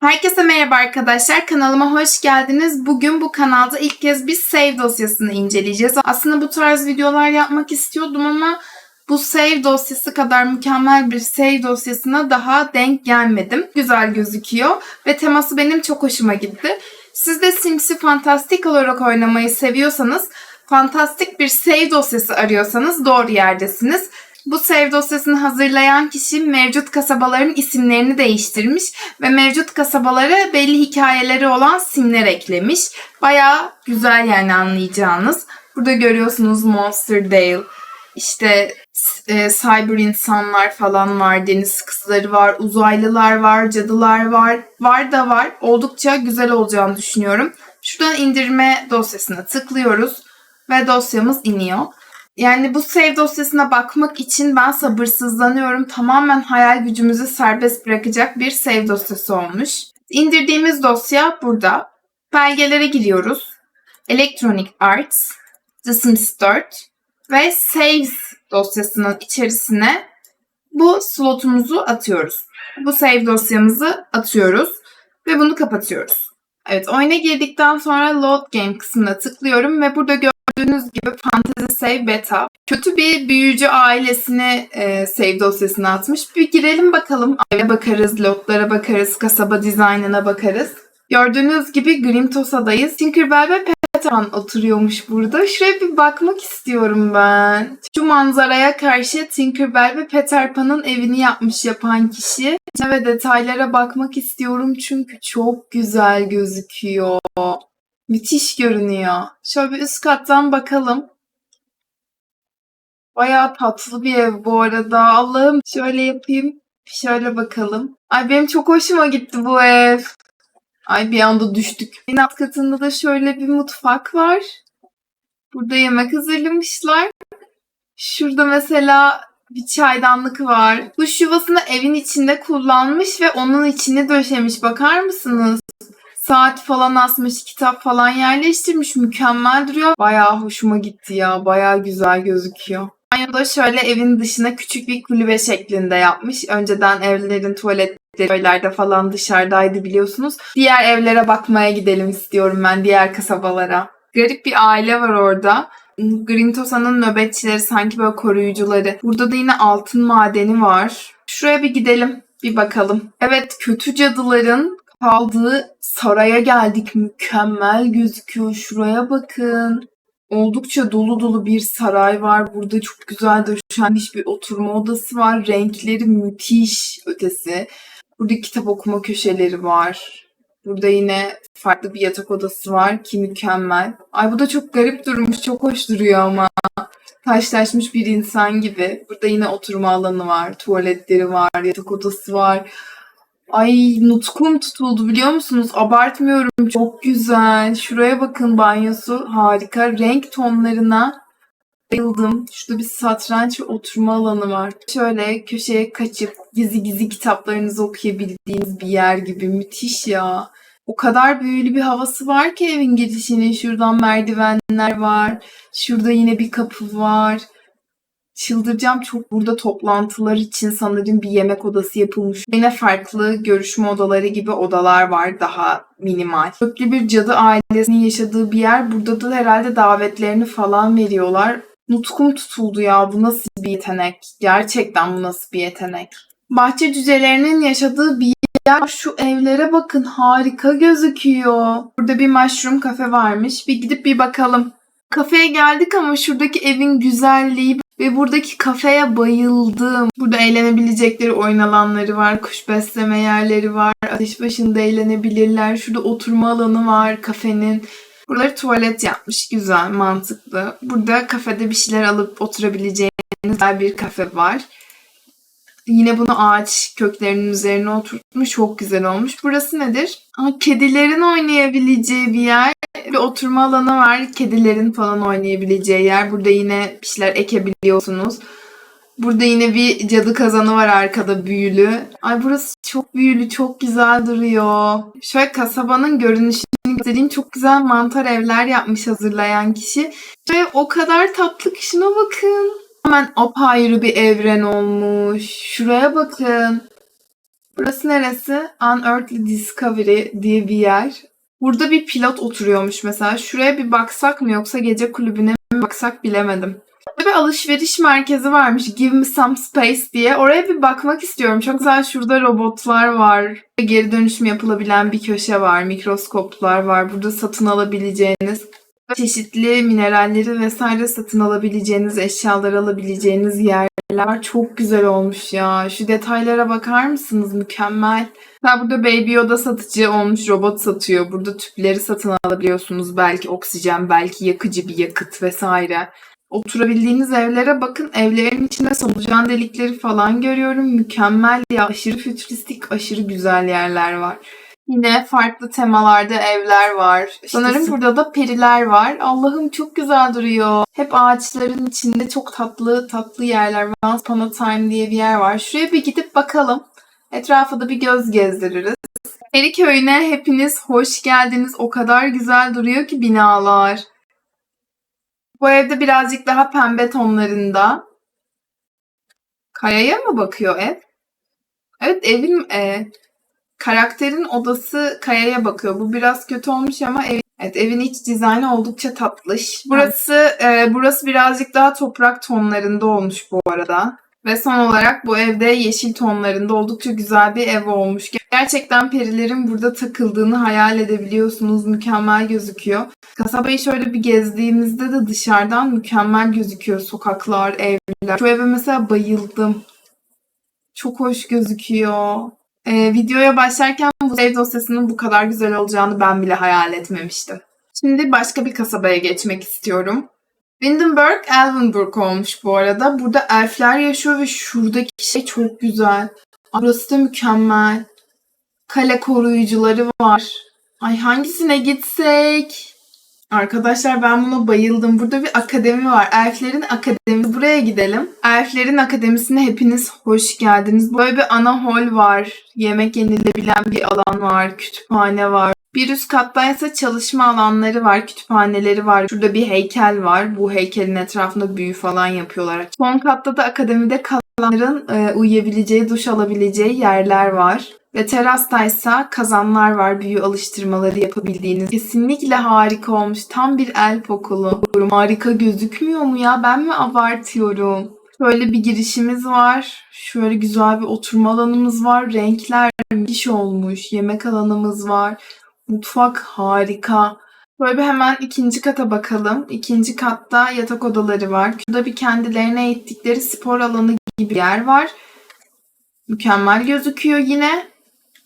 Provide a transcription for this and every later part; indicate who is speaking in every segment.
Speaker 1: Herkese merhaba arkadaşlar. Kanalıma hoş geldiniz. Bugün bu kanalda ilk kez bir save dosyasını inceleyeceğiz. Aslında bu tarz videolar yapmak istiyordum ama bu save dosyası kadar mükemmel bir save dosyasına daha denk gelmedim. Güzel gözüküyor ve teması benim çok hoşuma gitti. Siz de Sims'i fantastik olarak oynamayı seviyorsanız, fantastik bir save dosyası arıyorsanız doğru yerdesiniz. Bu save dosyasını hazırlayan kişi mevcut kasabaların isimlerini değiştirmiş ve mevcut kasabalara belli hikayeleri olan simler eklemiş. Baya güzel yani anlayacağınız. Burada görüyorsunuz Monster Dale, işte e, cyber insanlar falan var, deniz kızları var, uzaylılar var, cadılar var. Var da var. Oldukça güzel olacağını düşünüyorum. Şuradan indirme dosyasına tıklıyoruz ve dosyamız iniyor. Yani bu save dosyasına bakmak için ben sabırsızlanıyorum. Tamamen hayal gücümüzü serbest bırakacak bir save dosyası olmuş. İndirdiğimiz dosya burada. Belgelere giriyoruz. Electronic Arts, The Sims 4 ve Saves dosyasının içerisine bu slotumuzu atıyoruz. Bu save dosyamızı atıyoruz ve bunu kapatıyoruz. Evet oyuna girdikten sonra Load Game kısmına tıklıyorum ve burada gördüğünüz gibi Fantasy Save Beta. Kötü bir büyücü ailesini e, save dosyasına atmış. Bir girelim bakalım. Aile bakarız, lotlara bakarız, kasaba dizaynına bakarız. Gördüğünüz gibi Grimtosa'dayız. Tinkerbell ve Peter Pan oturuyormuş burada. Şuraya bir bakmak istiyorum ben. Şu manzaraya karşı Tinkerbell ve Peter Pan'ın evini yapmış yapan kişi. Ve detaylara bakmak istiyorum çünkü çok güzel gözüküyor. Müthiş görünüyor. Şöyle bir üst kattan bakalım. Bayağı tatlı bir ev bu arada. Allah'ım şöyle yapayım. Şöyle bakalım. Ay benim çok hoşuma gitti bu ev. Ay bir anda düştük. En alt katında da şöyle bir mutfak var. Burada yemek hazırlamışlar. Şurada mesela bir çaydanlık var. Duş yuvasını evin içinde kullanmış ve onun içine döşemiş. Bakar mısınız? Saat falan asmış, kitap falan yerleştirmiş. Mükemmel duruyor. Bayağı hoşuma gitti ya. Bayağı güzel gözüküyor. Banyoda şöyle evin dışına küçük bir kulübe şeklinde yapmış. Önceden evlerin tuvaletleri köylerde falan dışarıdaydı biliyorsunuz. Diğer evlere bakmaya gidelim istiyorum ben diğer kasabalara. Garip bir aile var orada. Grintosa'nın nöbetçileri sanki böyle koruyucuları. Burada da yine altın madeni var. Şuraya bir gidelim. Bir bakalım. Evet kötü cadıların kaldığı saraya geldik. Mükemmel gözüküyor. Şuraya bakın. Oldukça dolu dolu bir saray var. Burada çok güzel döşenmiş bir oturma odası var. Renkleri müthiş ötesi. Burada kitap okuma köşeleri var. Burada yine farklı bir yatak odası var ki mükemmel. Ay bu da çok garip durmuş. Çok hoş duruyor ama. Taşlaşmış bir insan gibi. Burada yine oturma alanı var. Tuvaletleri var. Yatak odası var. Ay nutkum tutuldu biliyor musunuz? Abartmıyorum. Çok güzel. Şuraya bakın banyosu. Harika. Renk tonlarına bayıldım. Şurada bir satranç oturma alanı var. Şöyle köşeye kaçıp gizli gizli kitaplarınızı okuyabildiğiniz bir yer gibi. Müthiş ya. O kadar büyülü bir havası var ki evin girişinin. Şuradan merdivenler var. Şurada yine bir kapı var. Çıldıracağım çok burada toplantılar için sanırım bir yemek odası yapılmış. Yine farklı görüşme odaları gibi odalar var daha minimal. Köklü bir cadı ailesinin yaşadığı bir yer. Burada da herhalde davetlerini falan veriyorlar. Nutkum tutuldu ya bu nasıl bir yetenek? Gerçekten bu nasıl bir yetenek? Bahçe cücelerinin yaşadığı bir yer. Şu evlere bakın harika gözüküyor. Burada bir mushroom kafe varmış. Bir gidip bir bakalım. Kafeye geldik ama şuradaki evin güzelliği ve buradaki kafeye bayıldım. Burada eğlenebilecekleri oyun alanları var. Kuş besleme yerleri var. Ateş başında eğlenebilirler. Şurada oturma alanı var kafenin. Buraları tuvalet yapmış. Güzel, mantıklı. Burada kafede bir şeyler alıp oturabileceğiniz güzel bir kafe var. Yine bunu ağaç köklerinin üzerine oturtmuş. Çok güzel olmuş. Burası nedir? Aa, kedilerin oynayabileceği bir yer. Bir oturma alanı var. Kedilerin falan oynayabileceği yer. Burada yine bir şeyler ekebiliyorsunuz. Burada yine bir cadı kazanı var arkada büyülü. Ay burası çok büyülü, çok güzel duruyor. Şöyle kasabanın görünüşünü göstereyim. Çok güzel mantar evler yapmış hazırlayan kişi. Ve o kadar tatlı ki şuna bakın. Hemen apayrı bir evren olmuş. Şuraya bakın. Burası neresi? Unearthly Discovery diye bir yer. Burada bir pilot oturuyormuş mesela. Şuraya bir baksak mı yoksa gece kulübüne mi baksak bilemedim. Burada bir alışveriş merkezi varmış. Give me some space diye. Oraya bir bakmak istiyorum. Çok güzel şurada robotlar var. Geri dönüşüm yapılabilen bir köşe var. Mikroskoplar var. Burada satın alabileceğiniz çeşitli mineralleri vesaire satın alabileceğiniz, eşyalar alabileceğiniz yerler çok güzel olmuş ya. Şu detaylara bakar mısınız? Mükemmel. Ha burada Baby Yoda satıcı olmuş robot satıyor. Burada tüpleri satın alabiliyorsunuz. Belki oksijen, belki yakıcı bir yakıt vesaire. Oturabildiğiniz evlere bakın. Evlerin içinde solucan delikleri falan görüyorum. Mükemmel ya. Aşırı fütüristik, aşırı güzel yerler var. Yine farklı temalarda evler var. Sanırım burada da periler var. Allah'ım çok güzel duruyor. Hep ağaçların içinde çok tatlı tatlı yerler. Once Upon a Time diye bir yer var. Şuraya bir gidip bakalım. Etrafa da bir göz gezdiririz. Peri köyüne hepiniz hoş geldiniz. O kadar güzel duruyor ki binalar. Bu evde birazcık daha pembe tonlarında. Kayaya mı bakıyor ev? Evet evin e, karakterin odası kayaya bakıyor. Bu biraz kötü olmuş ama ev, evet, evin iç dizaynı oldukça tatlış. Burası e, burası birazcık daha toprak tonlarında olmuş bu arada. Ve son olarak bu evde yeşil tonlarında oldukça güzel bir ev olmuş. Gerçekten perilerin burada takıldığını hayal edebiliyorsunuz. Mükemmel gözüküyor. Kasabayı şöyle bir gezdiğimizde de dışarıdan mükemmel gözüküyor. Sokaklar, evler. Şu eve mesela bayıldım. Çok hoş gözüküyor. Ee, videoya başlarken bu ev dosyasının bu kadar güzel olacağını ben bile hayal etmemiştim. Şimdi başka bir kasabaya geçmek istiyorum. Windenburg, Elvenburg olmuş bu arada. Burada elfler yaşıyor ve şuradaki şey çok güzel. Burası da mükemmel. Kale koruyucuları var. Ay hangisine gitsek? Arkadaşlar ben buna bayıldım. Burada bir akademi var. Elflerin akademisi. Buraya gidelim. Elflerin akademisine hepiniz hoş geldiniz. Böyle bir ana hol var. Yemek yenilebilen bir alan var. Kütüphane var. Bir üst katta çalışma alanları var, kütüphaneleri var. Şurada bir heykel var. Bu heykelin etrafında büyü falan yapıyorlar. Son katta da akademide kalanların e, uyuyabileceği, duş alabileceği yerler var. Ve terasta ise kazanlar var, büyü alıştırmaları yapabildiğiniz. Kesinlikle harika olmuş. Tam bir elf okulu. Harika gözükmüyor mu ya? Ben mi abartıyorum? Şöyle bir girişimiz var. Şöyle güzel bir oturma alanımız var. Renkler müthiş olmuş. Yemek alanımız var. Mutfak harika. Böyle bir hemen ikinci kata bakalım. İkinci katta yatak odaları var. Şurada bir kendilerine eğittikleri spor alanı gibi bir yer var. Mükemmel gözüküyor yine.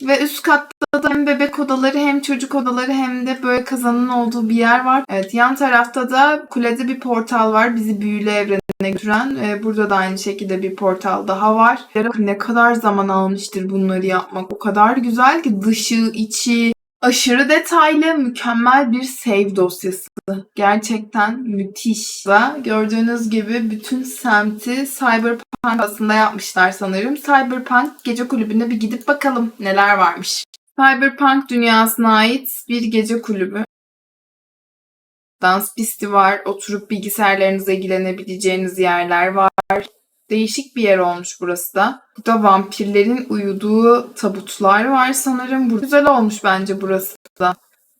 Speaker 1: Ve üst katta da hem bebek odaları hem çocuk odaları hem de böyle kazanın olduğu bir yer var. Evet yan tarafta da kulede bir portal var. Bizi büyülü evrene götüren. Ee, burada da aynı şekilde bir portal daha var. Ne kadar zaman almıştır bunları yapmak. O kadar güzel ki dışı, içi, aşırı detaylı, mükemmel bir save dosyası. Gerçekten müthiş. Gördüğünüz gibi bütün semti Cyberpunk aslında yapmışlar sanırım. Cyberpunk gece kulübüne bir gidip bakalım neler varmış. Cyberpunk dünyasına ait bir gece kulübü. Dans pisti var. Oturup bilgisayarlarınızla ilgilenebileceğiniz yerler var. Değişik bir yer olmuş burası da. Burada vampirlerin uyuduğu tabutlar var sanırım. Güzel olmuş bence burası da.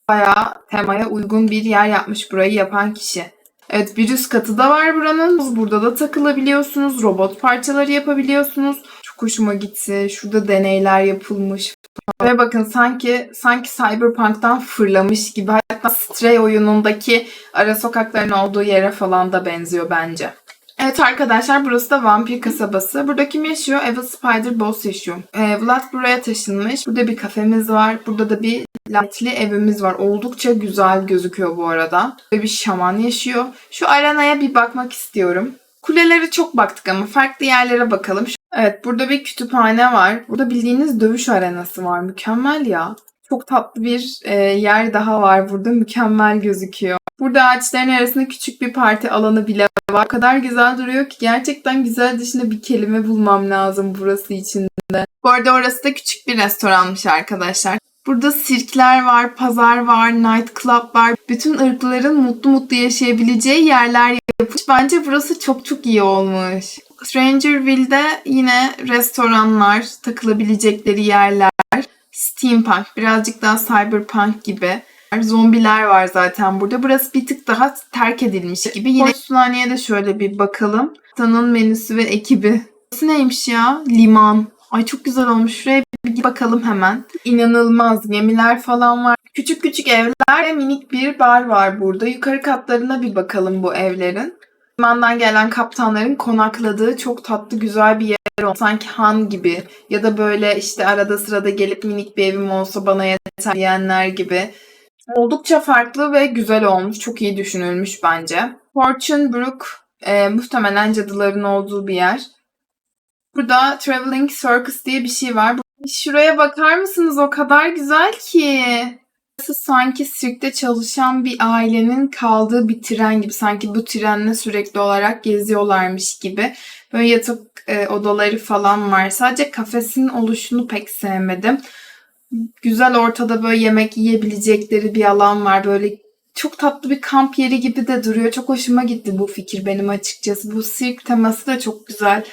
Speaker 1: Bayağı temaya uygun bir yer yapmış burayı yapan kişi. Evet bir üst katı da var buranın. Burada da takılabiliyorsunuz. Robot parçaları yapabiliyorsunuz. Çok hoşuma gitti. Şurada deneyler yapılmış. Ve bakın sanki sanki Cyberpunk'tan fırlamış gibi. Hatta Stray oyunundaki ara sokakların olduğu yere falan da benziyor bence. Evet arkadaşlar burası da vampir kasabası. Burada kim yaşıyor? Evil Spider Boss yaşıyor. Ee, Vlad buraya taşınmış. Burada bir kafemiz var. Burada da bir lightli evimiz var. Oldukça güzel gözüküyor bu arada. Burada bir şaman yaşıyor. Şu arenaya bir bakmak istiyorum. Kulelere çok baktık ama farklı yerlere bakalım. Evet burada bir kütüphane var. Burada bildiğiniz dövüş arenası var. Mükemmel ya. Çok tatlı bir e, yer daha var burada. Mükemmel gözüküyor. Burada ağaçların arasında küçük bir parti alanı bile var. O kadar güzel duruyor ki gerçekten güzel dışında bir kelime bulmam lazım burası içinde. Bu arada orası da küçük bir restoranmış arkadaşlar. Burada sirkler var, pazar var, night club var. Bütün ırkların mutlu mutlu yaşayabileceği yerler yapılmış. Bence burası çok çok iyi olmuş. Strangerville'de yine restoranlar, takılabilecekleri yerler, steampunk, birazcık daha cyberpunk gibi. Zombiler var zaten burada. Burası bir tık daha terk edilmiş gibi. Yine Sulaniye'ye de şöyle bir bakalım. Tanın menüsü ve ekibi. Burası neymiş ya? Liman. Ay çok güzel olmuş. Şuraya bir bakalım hemen. İnanılmaz gemiler falan var. Küçük küçük evler ve minik bir bar var burada. Yukarı katlarına bir bakalım bu evlerin. Limandan gelen kaptanların konakladığı çok tatlı güzel bir yer. Sanki han gibi ya da böyle işte arada sırada gelip minik bir evim olsa bana yeter diyenler gibi. Oldukça farklı ve güzel olmuş. Çok iyi düşünülmüş bence. Fortune Brook e, muhtemelen cadıların olduğu bir yer. Burada Traveling Circus diye bir şey var. Şuraya bakar mısınız? O kadar güzel ki. Burası sanki sirkte çalışan bir ailenin kaldığı bir tren gibi. Sanki bu trenle sürekli olarak geziyorlarmış gibi. Böyle yatak e, odaları falan var. Sadece kafesin oluşunu pek sevmedim. Güzel ortada böyle yemek yiyebilecekleri bir alan var. Böyle çok tatlı bir kamp yeri gibi de duruyor. Çok hoşuma gitti bu fikir benim açıkçası. Bu sirk teması da çok güzel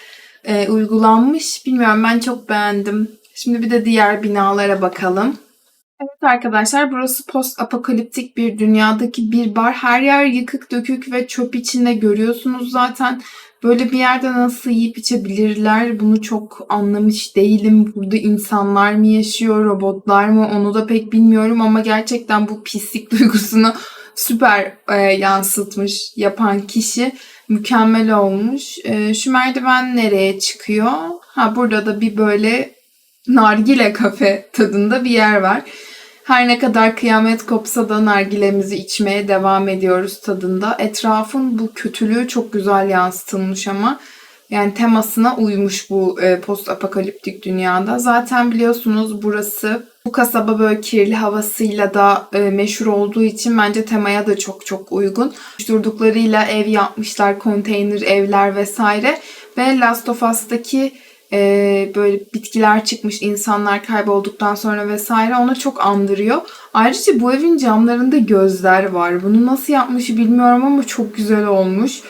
Speaker 1: e, uygulanmış. Bilmiyorum ben çok beğendim. Şimdi bir de diğer binalara bakalım. Evet arkadaşlar burası post apokaliptik bir dünyadaki bir bar. Her yer yıkık dökük ve çöp içinde görüyorsunuz zaten. Böyle bir yerde nasıl yiyip içebilirler bunu çok anlamış değilim. Burada insanlar mı yaşıyor, robotlar mı onu da pek bilmiyorum ama gerçekten bu pislik duygusunu süper e, yansıtmış yapan kişi mükemmel olmuş. E, şu merdiven nereye çıkıyor? Ha burada da bir böyle nargile kafe tadında bir yer var. Her ne kadar kıyamet kopsa da nargilemizi içmeye devam ediyoruz tadında. Etrafın bu kötülüğü çok güzel yansıtılmış ama yani temasına uymuş bu e, post apokaliptik dünyada. Zaten biliyorsunuz burası bu kasaba böyle kirli havasıyla da e, meşhur olduğu için bence temaya da çok çok uygun. Durduklarıyla ev yapmışlar, konteyner evler vesaire. Ve Last of Us'taki e, böyle bitkiler çıkmış insanlar kaybolduktan sonra vesaire onu çok andırıyor. Ayrıca bu evin camlarında gözler var. Bunu nasıl yapmış bilmiyorum ama çok güzel olmuş.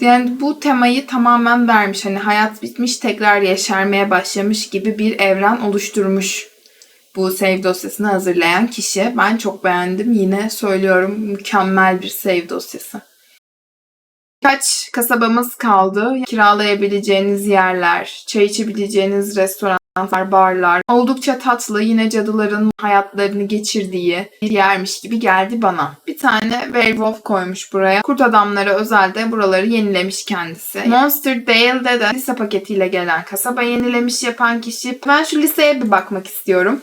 Speaker 1: Yani bu temayı tamamen vermiş. Hani hayat bitmiş tekrar yeşermeye başlamış gibi bir evren oluşturmuş. Bu save dosyasını hazırlayan kişi. Ben çok beğendim. Yine söylüyorum mükemmel bir save dosyası. Kaç kasabamız kaldı. Kiralayabileceğiniz yerler, çay içebileceğiniz restoranlar, barlar. Oldukça tatlı yine cadıların hayatlarını geçirdiği bir yermiş gibi geldi bana. Bir tane werewolf koymuş buraya. Kurt adamlara özel de buraları yenilemiş kendisi. Monster Dale'de de lise paketiyle gelen kasaba yenilemiş yapan kişi. Ben şu liseye bir bakmak istiyorum.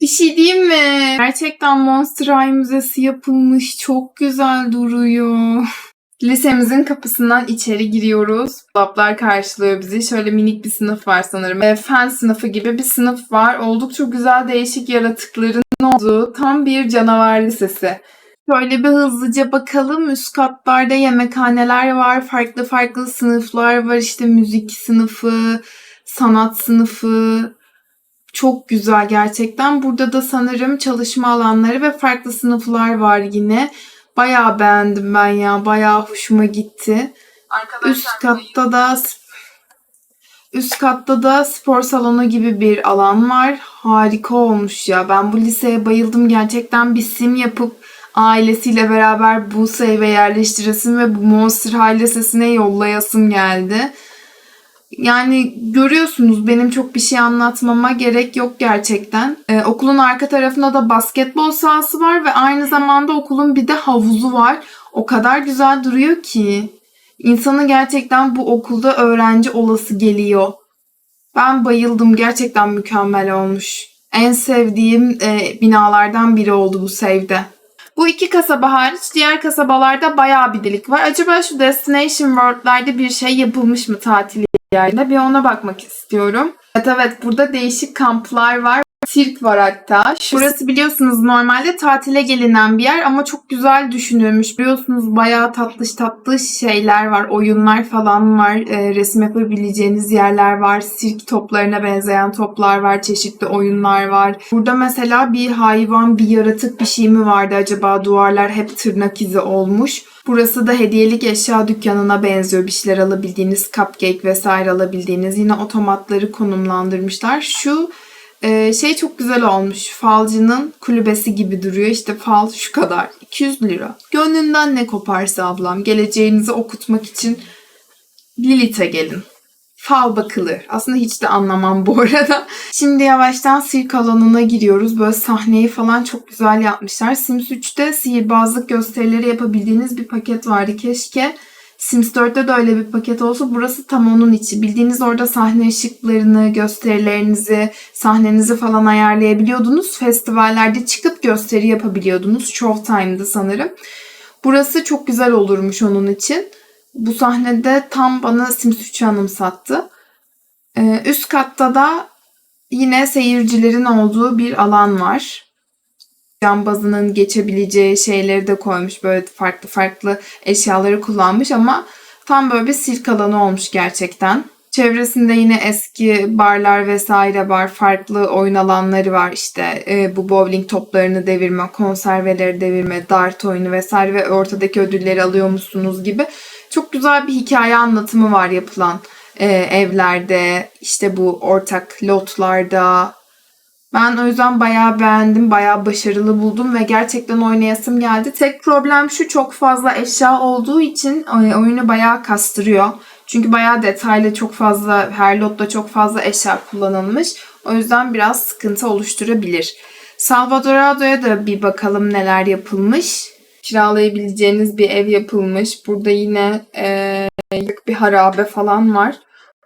Speaker 1: Bir şey diyeyim mi? Gerçekten Monster High Müzesi yapılmış. Çok güzel duruyor. Lisemizin kapısından içeri giriyoruz. Dolaplar karşılıyor bizi. Şöyle minik bir sınıf var sanırım. E, fen sınıfı gibi bir sınıf var. Oldukça güzel değişik yaratıkların olduğu tam bir canavar lisesi. Şöyle bir hızlıca bakalım. Üst katlarda yemekhaneler var. Farklı farklı sınıflar var. İşte müzik sınıfı, sanat sınıfı. Çok güzel gerçekten. Burada da sanırım çalışma alanları ve farklı sınıflar var yine. Bayağı beğendim ben ya. Bayağı hoşuma gitti.
Speaker 2: Arkadaşlar
Speaker 1: Üst katta da üst katta da spor salonu gibi bir alan var. Harika olmuş ya. Ben bu liseye bayıldım. Gerçekten bir sim yapıp ailesiyle beraber bu eve yerleştiresim ve bu Monster High Lisesi'ne yollayasım geldi. Yani görüyorsunuz benim çok bir şey anlatmama gerek yok gerçekten. Ee, okulun arka tarafında da basketbol sahası var ve aynı zamanda okulun bir de havuzu var. O kadar güzel duruyor ki. İnsanın gerçekten bu okulda öğrenci olası geliyor. Ben bayıldım. Gerçekten mükemmel olmuş. En sevdiğim e, binalardan biri oldu bu save'de. Bu iki kasaba hariç diğer kasabalarda bayağı bir delik var. Acaba şu Destination World'lerde bir şey yapılmış mı tatil yerine? Bir ona bakmak istiyorum. Evet evet burada değişik kamplar var. Sirk var hatta. Burası biliyorsunuz normalde tatile gelinen bir yer ama çok güzel düşünülmüş. Biliyorsunuz bayağı tatlış tatlış şeyler var. Oyunlar falan var. e, resim yapabileceğiniz yerler var. Sirk toplarına benzeyen toplar var. Çeşitli oyunlar var. Burada mesela bir hayvan, bir yaratık bir şey mi vardı acaba? Duvarlar hep tırnak izi olmuş. Burası da hediyelik eşya dükkanına benziyor. Bir şeyler alabildiğiniz, cupcake vesaire alabildiğiniz. Yine otomatları konumlandırmışlar. Şu ee, şey çok güzel olmuş. Falcının kulübesi gibi duruyor. İşte fal şu kadar. 200 lira. Gönlünden ne koparsa ablam. Geleceğinizi okutmak için Lilith'e gelin. Fal bakılır. Aslında hiç de anlamam bu arada. Şimdi yavaştan sirk alanına giriyoruz. Böyle sahneyi falan çok güzel yapmışlar. Sims 3'te sihirbazlık gösterileri yapabildiğiniz bir paket vardı. Keşke Sims 4'te de öyle bir paket olsa burası tam onun içi. Bildiğiniz orada sahne ışıklarını, gösterilerinizi, sahnenizi falan ayarlayabiliyordunuz. Festivallerde çıkıp gösteri yapabiliyordunuz. Showtime'dı sanırım. Burası çok güzel olurmuş onun için. Bu sahnede tam bana Sims 3'ü anımsattı. Ee, üst katta da yine seyircilerin olduğu bir alan var cambazının geçebileceği şeyleri de koymuş. Böyle farklı farklı eşyaları kullanmış ama tam böyle bir sirk alanı olmuş gerçekten. Çevresinde yine eski barlar vesaire var. Farklı oyun alanları var işte. E, bu bowling toplarını devirme, konserveleri devirme, dart oyunu vesaire ve ortadaki ödülleri alıyor musunuz gibi. Çok güzel bir hikaye anlatımı var yapılan e, evlerde, işte bu ortak lotlarda, ben o yüzden bayağı beğendim, bayağı başarılı buldum ve gerçekten oynayasım geldi. Tek problem şu çok fazla eşya olduğu için e, oyunu bayağı kastırıyor. Çünkü bayağı detaylı, çok fazla, her lotta çok fazla eşya kullanılmış. O yüzden biraz sıkıntı oluşturabilir. Salvadorado'ya da bir bakalım neler yapılmış. Kiralayabileceğiniz bir ev yapılmış. Burada yine e, bir harabe falan var.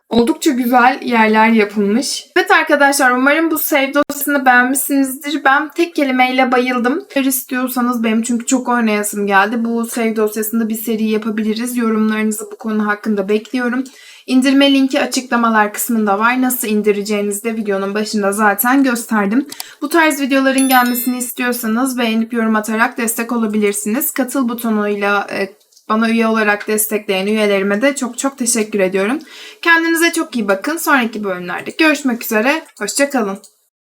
Speaker 1: Oldukça güzel yerler yapılmış. Evet arkadaşlar umarım bu save dosyasını beğenmişsinizdir. Ben tek kelimeyle bayıldım. Eğer istiyorsanız benim çünkü çok oynayasım geldi. Bu save dosyasında bir seri yapabiliriz. Yorumlarınızı bu konu hakkında bekliyorum. İndirme linki açıklamalar kısmında var. Nasıl indireceğinizi de videonun başında zaten gösterdim. Bu tarz videoların gelmesini istiyorsanız beğenip yorum atarak destek olabilirsiniz. Katıl butonuyla e, bana üye olarak destekleyen üyelerime de çok çok teşekkür ediyorum. Kendinize çok iyi bakın. Sonraki bölümlerde görüşmek üzere. Hoşçakalın.